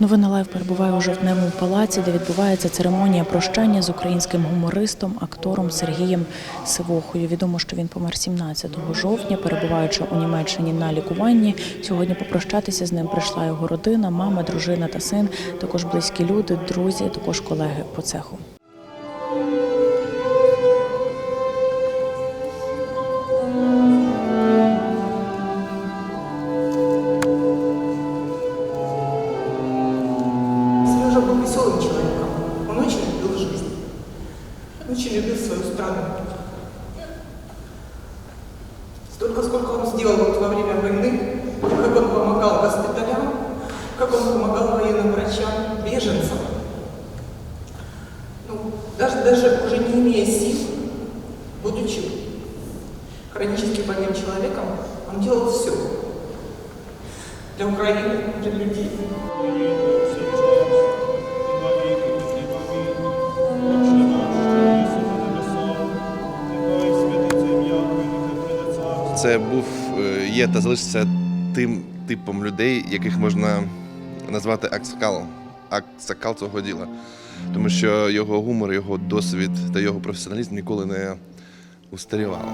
Новина Лайв перебуває у жовтневому палаці, де відбувається церемонія прощання з українським гумористом, актором Сергієм Сивохою. Відомо, що він помер 17 жовтня, перебуваючи у Німеччині на лікуванні. Сьогодні попрощатися з ним прийшла його родина, мама, дружина та син, також близькі люди, друзі, також колеги по цеху. Сережа был веселым человеком. Он очень любил жизнь. Очень любил свою страну. Столько, сколько он сделал вот во время войны, как он помогал госпиталям, как он помогал военным врачам, беженцам. Ну, даже, даже уже не имея сил, будучи хронически больным человеком, он делал все для Украины, для людей. Це був, е, є та залишиться тим типом людей, яких можна назвати аксакалом, аксакал цього діла. Тому що його гумор, його досвід та його професіоналізм ніколи не устарівали.